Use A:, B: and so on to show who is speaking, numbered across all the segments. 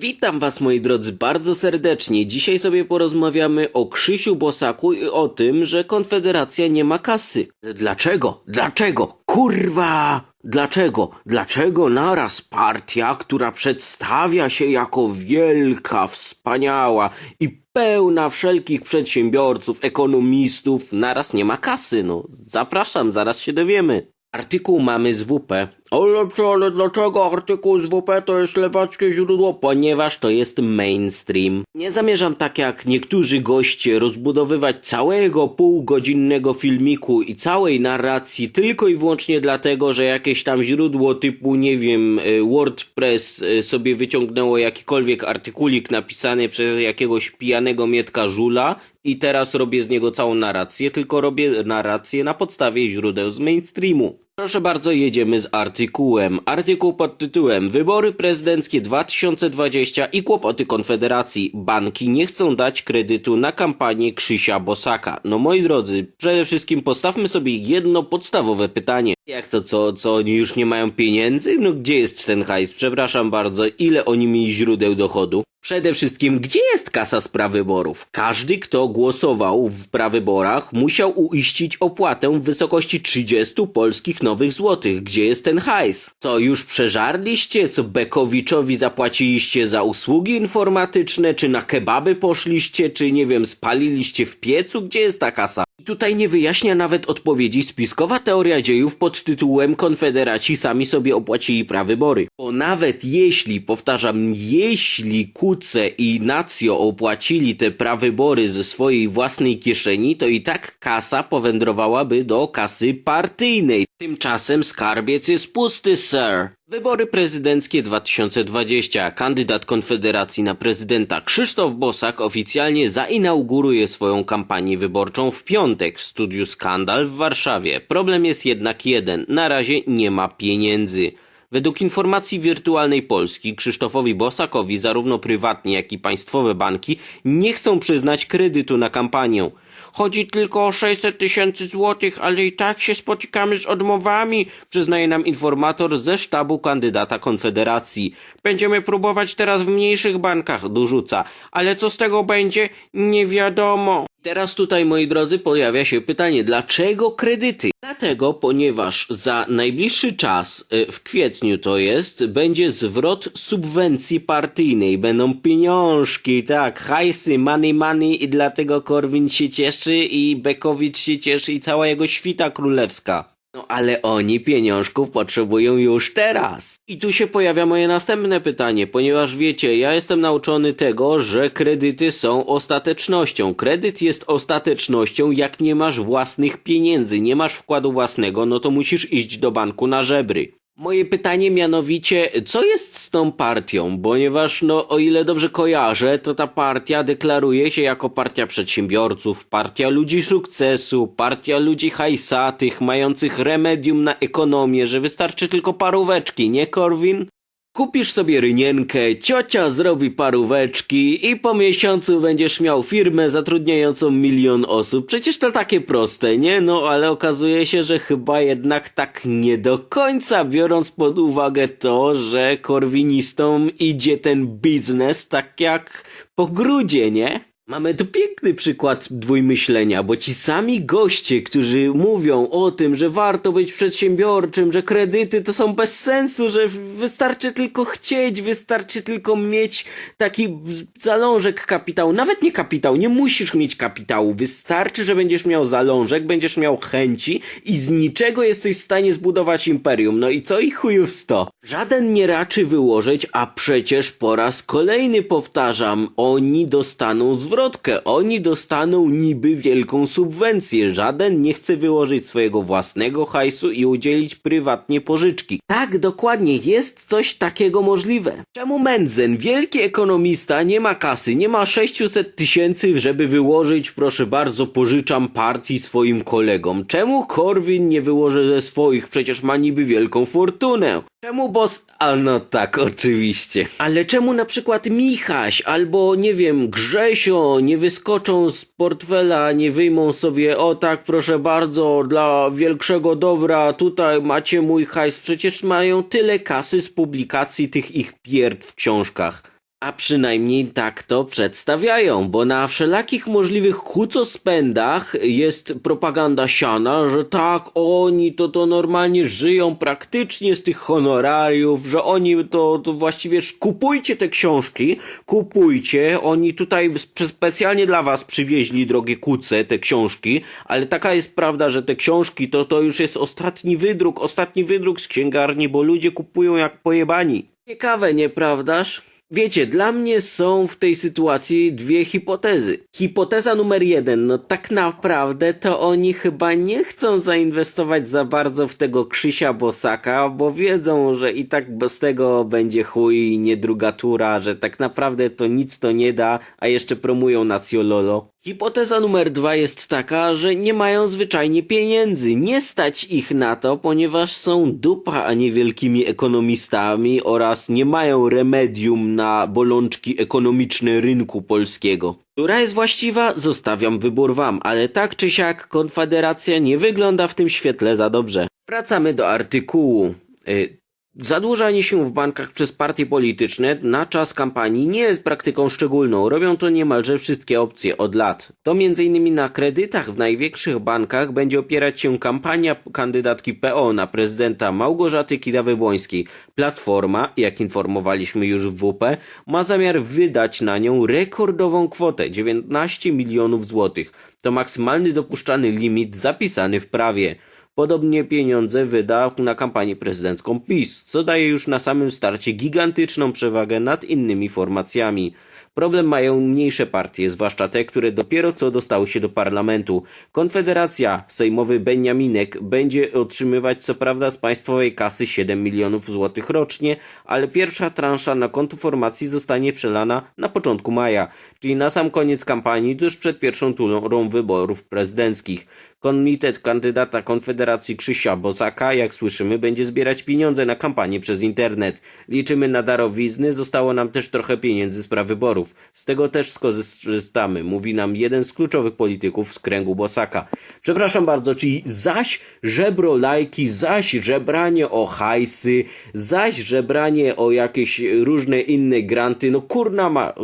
A: Witam was moi drodzy bardzo serdecznie. Dzisiaj sobie porozmawiamy o Krzysiu Bosaku i o tym, że Konfederacja nie ma kasy. Dlaczego? Dlaczego? Kurwa! Dlaczego? Dlaczego naraz partia, która przedstawia się jako wielka, wspaniała i pełna wszelkich przedsiębiorców, ekonomistów, naraz nie ma kasy? No, zapraszam, zaraz się dowiemy. Artykuł mamy z WP. Ale, czy, ale dlaczego artykuł z WP to jest lewackie źródło? Ponieważ to jest mainstream. Nie zamierzam tak jak niektórzy goście rozbudowywać całego półgodzinnego filmiku i całej narracji tylko i wyłącznie dlatego, że jakieś tam źródło typu, nie wiem, y, WordPress y, sobie wyciągnęło jakikolwiek artykulik napisany przez jakiegoś pijanego Mietka Żula i teraz robię z niego całą narrację, tylko robię narrację na podstawie źródeł z mainstreamu. Proszę bardzo, jedziemy z artykułem. Artykuł pod tytułem Wybory prezydenckie 2020 i kłopoty Konfederacji. Banki nie chcą dać kredytu na kampanię Krzysia Bosaka. No moi drodzy, przede wszystkim postawmy sobie jedno podstawowe pytanie. Jak to co, co oni już nie mają pieniędzy? No gdzie jest ten hajs? Przepraszam bardzo, ile oni mieli źródeł dochodu? Przede wszystkim, gdzie jest kasa z prawyborów? Każdy, kto głosował w prawyborach, musiał uiścić opłatę w wysokości 30 polskich nowych złotych. Gdzie jest ten hajs? Co, już przeżarliście? Co Bekowiczowi zapłaciliście za usługi informatyczne? Czy na kebaby poszliście? Czy, nie wiem, spaliliście w piecu? Gdzie jest ta kasa? I tutaj nie wyjaśnia nawet odpowiedzi spiskowa teoria dziejów pod tytułem Konfederaci sami sobie opłacili prawybory. Bo nawet jeśli, powtarzam, jeśli Kuce i Nacjo opłacili te prawybory ze swojej własnej kieszeni, to i tak kasa powędrowałaby do kasy partyjnej. Tymczasem skarbiec jest pusty, sir. Wybory prezydenckie 2020. Kandydat Konfederacji na prezydenta Krzysztof Bosak oficjalnie zainauguruje swoją kampanię wyborczą w piątek w studiu Skandal w Warszawie. Problem jest jednak jeden. Na razie nie ma pieniędzy. Według informacji wirtualnej Polski Krzysztofowi Bosakowi zarówno prywatnie, jak i państwowe banki nie chcą przyznać kredytu na kampanię. Chodzi tylko o 600 tysięcy złotych, ale i tak się spotykamy z odmowami, przyznaje nam informator ze sztabu kandydata Konfederacji. Będziemy próbować teraz w mniejszych bankach, dorzuca, ale co z tego będzie, nie wiadomo. Teraz tutaj, moi drodzy, pojawia się pytanie, dlaczego kredyty? Dlatego, ponieważ za najbliższy czas, y, w kwietniu to jest, będzie zwrot subwencji partyjnej. Będą pieniążki, tak, hajsy, money, money i dlatego Korwin się cieszy i Bekowicz się cieszy i cała jego świta królewska. No ale oni pieniążków potrzebują już teraz. I tu się pojawia moje następne pytanie, ponieważ wiecie, ja jestem nauczony tego, że kredyty są ostatecznością. Kredyt jest ostatecznością, jak nie masz własnych pieniędzy, nie masz wkładu własnego, no to musisz iść do banku na żebry. Moje pytanie mianowicie, co jest z tą partią? Ponieważ, no, o ile dobrze kojarzę, to ta partia deklaruje się jako partia przedsiębiorców, partia ludzi sukcesu, partia ludzi hajsatych, mających remedium na ekonomię, że wystarczy tylko paróweczki, nie Korwin? Kupisz sobie rynienkę, ciocia zrobi paróweczki i po miesiącu będziesz miał firmę zatrudniającą milion osób. Przecież to takie proste, nie? No ale okazuje się, że chyba jednak tak nie do końca, biorąc pod uwagę to, że korwinistom idzie ten biznes tak jak po grudzie, nie? Mamy tu piękny przykład dwójmyślenia, bo ci sami goście, którzy mówią o tym, że warto być przedsiębiorczym, że kredyty to są bez sensu, że wystarczy tylko chcieć, wystarczy tylko mieć taki zalążek kapitału. Nawet nie kapitał, nie musisz mieć kapitału. Wystarczy, że będziesz miał zalążek, będziesz miał chęci i z niczego jesteś w stanie zbudować imperium. No i co i chujów sto. Żaden nie raczy wyłożyć, a przecież po raz kolejny powtarzam, oni dostaną zwrotkę, oni dostaną niby wielką subwencję. Żaden nie chce wyłożyć swojego własnego hajsu i udzielić prywatnie pożyczki. Tak, dokładnie, jest coś takiego możliwe. Czemu Mendzen, wielki ekonomista, nie ma kasy, nie ma 600 tysięcy, żeby wyłożyć, proszę bardzo, pożyczam partii swoim kolegom? Czemu Korwin nie wyłoży ze swoich, przecież ma niby wielką fortunę? Czemu boss... A no tak, oczywiście. Ale czemu na przykład Michaś albo, nie wiem, Grzesio nie wyskoczą z portfela, nie wyjmą sobie, o tak, proszę bardzo, dla większego dobra, tutaj macie mój hajs. Przecież mają tyle kasy z publikacji tych ich pierd w książkach. A przynajmniej tak to przedstawiają, bo na wszelakich możliwych kucospędach jest propaganda siana, że tak, oni to to normalnie żyją praktycznie z tych honorariów, że oni to, to właściwie kupujcie te książki, kupujcie, oni tutaj sp- specjalnie dla was przywieźli, drogie kuce, te książki, ale taka jest prawda, że te książki to, to już jest ostatni wydruk, ostatni wydruk z księgarni, bo ludzie kupują jak pojebani. Ciekawe, nieprawdaż? Wiecie, dla mnie są w tej sytuacji dwie hipotezy. Hipoteza numer jeden, no tak naprawdę to oni chyba nie chcą zainwestować za bardzo w tego Krzysia Bosaka, bo wiedzą, że i tak bez tego będzie chuj, nie druga tura, że tak naprawdę to nic to nie da, a jeszcze promują Nacjololo. Hipoteza numer dwa jest taka, że nie mają zwyczajnie pieniędzy. Nie stać ich na to, ponieważ są dupa, a nie wielkimi ekonomistami oraz nie mają remedium na bolączki ekonomiczne rynku polskiego. Która jest właściwa? Zostawiam wybór wam, ale tak czy siak Konfederacja nie wygląda w tym świetle za dobrze. Wracamy do artykułu. Zadłużanie się w bankach przez partie polityczne na czas kampanii nie jest praktyką szczególną. Robią to niemalże wszystkie opcje od lat. To m.in. na kredytach w największych bankach będzie opierać się kampania kandydatki PO na prezydenta Małgorzaty Kidawy-Błońskiej. Platforma, jak informowaliśmy już w WP, ma zamiar wydać na nią rekordową kwotę 19 milionów złotych. To maksymalny dopuszczany limit zapisany w prawie. Podobnie pieniądze wyda na kampanię prezydencką PiS, co daje już na samym starcie gigantyczną przewagę nad innymi formacjami. Problem mają mniejsze partie, zwłaszcza te, które dopiero co dostały się do parlamentu. Konfederacja, sejmowy Beniaminek, będzie otrzymywać co prawda z państwowej kasy 7 milionów złotych rocznie, ale pierwsza transza na konto formacji zostanie przelana na początku maja, czyli na sam koniec kampanii, tuż przed pierwszą turą wyborów prezydenckich. Komitet kandydata Konfederacji Krzysia Bosaka, jak słyszymy, będzie zbierać pieniądze na kampanię przez internet. Liczymy na darowizny, zostało nam też trochę pieniędzy z prawyborów. Z tego też skorzystamy, mówi nam jeden z kluczowych polityków z kręgu Bosaka. Przepraszam bardzo, czyli zaś żebro lajki, zaś żebranie o hajsy, zaś żebranie o jakieś różne inne granty, no kurna ma,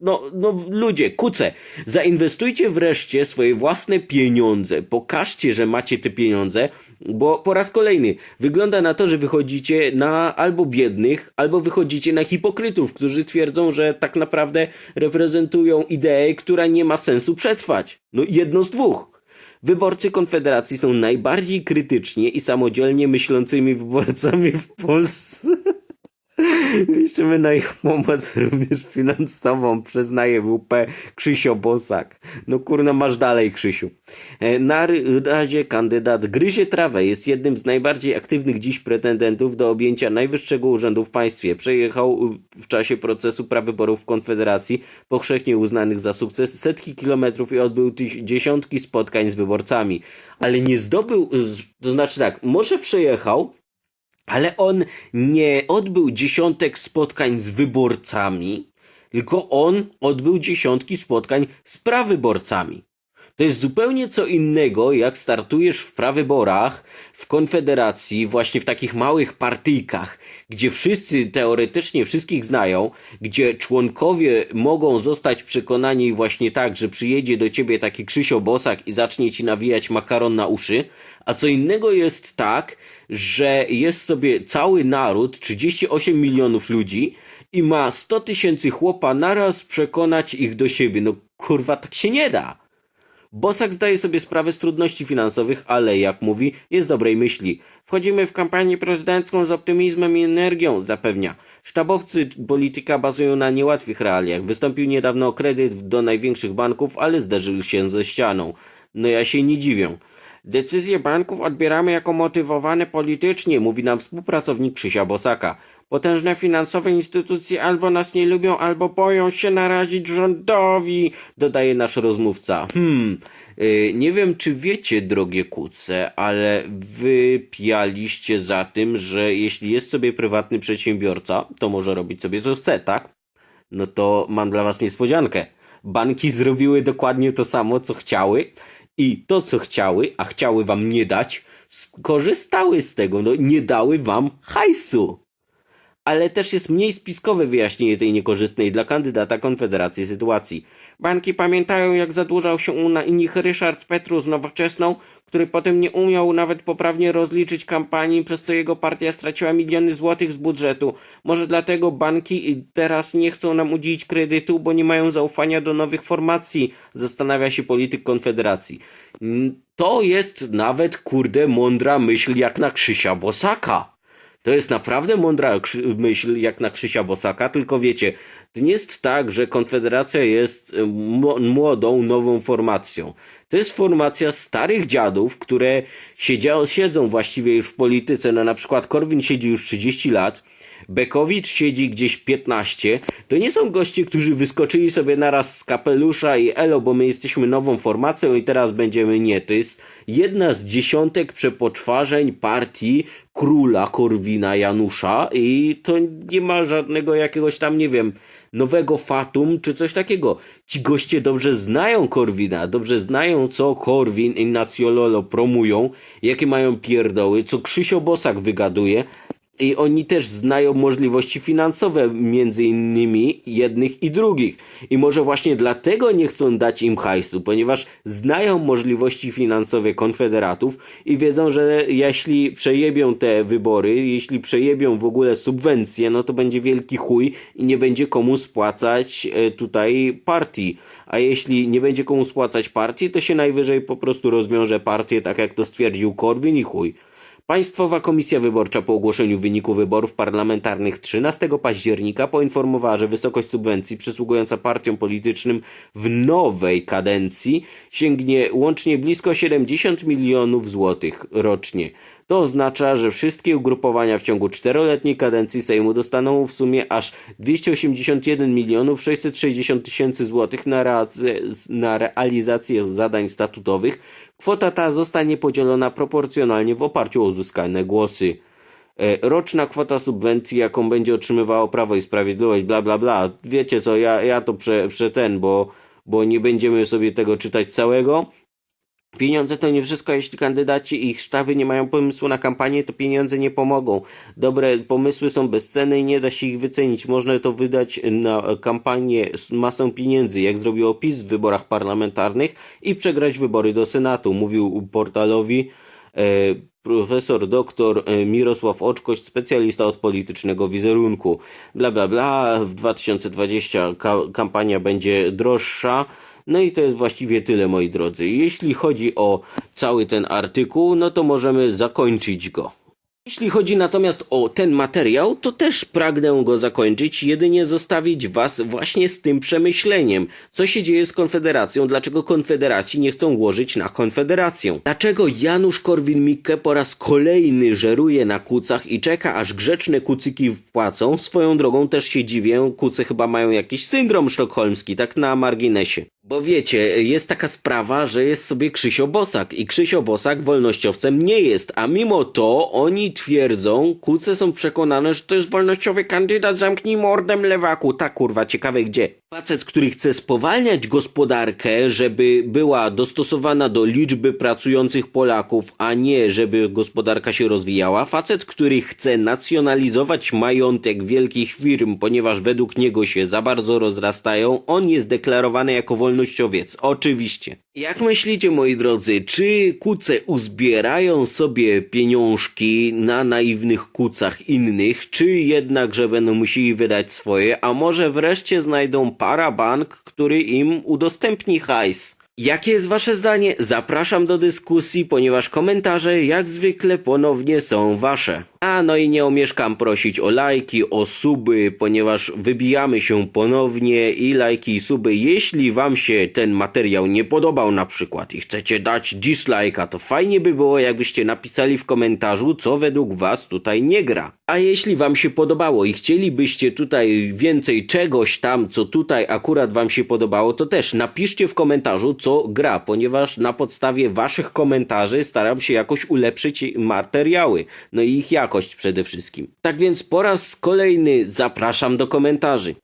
A: no, no ludzie, kuce, zainwestujcie wreszcie swoje własne pieniądze, pokażcie, że macie te pieniądze, bo po raz kolejny wygląda na to, że wychodzicie na albo biednych, albo wychodzicie na hipokrytów, którzy twierdzą, że tak naprawdę reprezentują ideę, która nie ma sensu przetrwać. No jedno z dwóch. Wyborcy Konfederacji są najbardziej krytycznie i samodzielnie myślącymi wyborcami w Polsce. Liczymy na ich pomoc również finansową, przyznaje WP Krzysio Bosak. No kurna, masz dalej, Krzysiu. E, Na razie kandydat gryzie trawę. Jest jednym z najbardziej aktywnych dziś pretendentów do objęcia najwyższego urzędu w państwie. Przejechał w czasie procesu prawyborów w Konfederacji, powszechnie uznanych za sukces, setki kilometrów i odbył dziesiątki spotkań z wyborcami. Ale nie zdobył, to znaczy tak, może przejechał, ale on nie odbył dziesiątek spotkań z wyborcami, tylko on odbył dziesiątki spotkań z prawyborcami. To jest zupełnie co innego, jak startujesz w prawyborach, w konfederacji, właśnie w takich małych partyjkach, gdzie wszyscy teoretycznie wszystkich znają, gdzie członkowie mogą zostać przekonani właśnie tak, że przyjedzie do ciebie taki Krzysio Bosak i zacznie ci nawijać makaron na uszy, a co innego jest tak, że jest sobie cały naród, 38 milionów ludzi i ma 100 tysięcy chłopa naraz przekonać ich do siebie. No kurwa, tak się nie da. Bosak zdaje sobie sprawę z trudności finansowych, ale jak mówi, jest dobrej myśli. Wchodzimy w kampanię prezydencką z optymizmem i energią, zapewnia. Sztabowcy polityka bazują na niełatwych realiach. Wystąpił niedawno o kredyt do największych banków, ale zderzył się ze ścianą. No ja się nie dziwię. Decyzje banków odbieramy jako motywowane politycznie, mówi nam współpracownik Krzysia Bosaka. Potężne finansowe instytucje albo nas nie lubią, albo boją się narazić rządowi, dodaje nasz rozmówca. Hmm, yy, nie wiem czy wiecie, drogie kuce, ale wy pijaliście za tym, że jeśli jest sobie prywatny przedsiębiorca, to może robić sobie co chce, tak? No to mam dla was niespodziankę. Banki zrobiły dokładnie to samo, co chciały i to, co chciały, a chciały wam nie dać, skorzystały z tego, no nie dały wam hajsu. ale też jest mniej spiskowe wyjaśnienie tej niekorzystnej dla kandydata Konfederacji sytuacji. Banki pamiętają, jak zadłużał się u nich Ryszard Petru z Nowoczesną, który potem nie umiał nawet poprawnie rozliczyć kampanii, przez co jego partia straciła miliony złotych z budżetu. Może dlatego banki teraz nie chcą nam udzielić kredytu, bo nie mają zaufania do nowych formacji, zastanawia się polityk Konfederacji. Mm, To jest nawet, kurde, mądra myśl jak na Krzysia Bosaka. To jest naprawdę mądra myśl jak na Krzysia Bosaka, tylko wiecie, to nie jest tak, że Konfederacja jest y, mło- młodą, nową formacją. To jest formacja starych dziadów, które siedział, siedzą właściwie już w polityce. No na przykład Korwin siedzi już 30 lat, Bekowicz siedzi gdzieś 15. To nie są goście, którzy wyskoczyli sobie naraz z kapelusza i elo, bo my jesteśmy nową formacją i teraz będziemy nie. To jest jedna z dziesiątek przepoczwarzeń partii króla Korwina Janusza i to nie ma żadnego jakiegoś tam, nie wiem, nowego fatum czy coś takiego. Ci goście dobrze znają Korwina, dobrze znają co Korwin i Nacjololo promują, jakie mają pierdoły, co Krzysio Bosak wygaduje, i oni też znają możliwości finansowe między innymi jednych i drugich. I może właśnie dlatego nie chcą dać im hajsu, ponieważ znają możliwości finansowe konfederatów i wiedzą, że jeśli przejebią te wybory, jeśli przejebią w ogóle subwencje, no to będzie wielki chuj i nie będzie komu spłacać e, tutaj partii. A jeśli nie będzie komu spłacać partii, to się najwyżej po prostu rozwiąże partię, tak jak to stwierdził Korwin i chuj. Państwowa Komisja Wyborcza po ogłoszeniu wyniku wyborów parlamentarnych 13 października poinformowała, że wysokość subwencji przysługująca partiom politycznym w nowej kadencji sięgnie łącznie blisko 70 milionów złotych rocznie. To oznacza, że wszystkie ugrupowania w ciągu czteroletniej kadencji Sejmu dostaną w sumie aż 281 milionów 660 tysięcy złotych na, reac- na realizację zadań statutowych. Kwota ta zostanie podzielona proporcjonalnie w oparciu o uzyskane głosy. E, Roczna kwota subwencji, jaką będzie otrzymywało Prawo i Sprawiedliwość, bla bla bla. Wiecie co, ja, ja to prze, prze ten, bo, bo nie będziemy sobie tego czytać całego. Pieniądze to nie wszystko, jeśli kandydaci i ich sztaby nie mają pomysłu na kampanię, to pieniądze nie pomogą. Dobre pomysły są bezcenne i nie da się ich wycenić. Można to wydać na kampanię z masą pieniędzy, jak zrobiło PiS w wyborach parlamentarnych i przegrać wybory do Senatu, mówił portalowi e, profesor doktor e, Mirosław Oczkość, specjalista od politycznego wizerunku. Bla bla bla, w 2020 ka kampania będzie droższa. No i to jest właściwie tyle, moi drodzy. Jeśli chodzi o cały ten artykuł, no to możemy zakończyć go. Jeśli chodzi natomiast o ten materiał, to też pragnę go zakończyć, jedynie zostawić was właśnie z tym przemyśleniem. Co się dzieje z Konfederacją? Dlaczego Konfederaci nie chcą łożyć na Konfederację? Dlaczego Janusz Korwin-Mikke po raz kolejny żeruje na kucach i czeka aż grzeczne kucyki wpłacą? Swoją drogą też się dziwię, kuce chyba mają jakiś syndrom sztokholmski, tak na marginesie. Bo wiecie, jest taka sprawa, że jest sobie Krzysio Bosak i Krzysio Bosak wolnościowcem nie jest, a mimo to oni twierdzą, kuce są przekonane, że to jest wolnościowy kandydat, zamknij mordem lewaku. Tak kurwa, ciekawe gdzie. Facet, który chce spowalniać gospodarkę, żeby była dostosowana do liczby pracujących Polaków, a nie żeby gospodarka się rozwijała. Facet, który chce nacjonalizować majątek wielkich firm, ponieważ według niego się za bardzo rozrastają. On jest deklarowany jako wolnościowiec. Oczywiście. Jak myślicie, moi drodzy, czy kuce uzbierają sobie pieniążki na naiwnych kucach innych, czy jednak, że będą musieli wydać swoje, a może wreszcie znajdą parabank, który im udostępni hajs? Jakie jest wasze zdanie? Zapraszam do dyskusji, ponieważ komentarze jak zwykle ponownie są wasze. A no i nie omieszkam prosić o lajki, o suby, ponieważ wybijamy się ponownie i lajki i suby. Jeśli wam się ten materiał nie podobał na przykład i chcecie dać dislike'a, to fajnie by było jakbyście napisali w komentarzu, co według was tutaj nie gra. A jeśli wam się podobało i chcielibyście tutaj więcej czegoś tam, co tutaj akurat wam się podobało, to też napiszcie w komentarzu, co gra, ponieważ na podstawie waszych komentarzy staram się jakoś ulepszyć materiały, no i ich jakość przede wszystkim. Tak więc po raz kolejny zapraszam do komentarzy.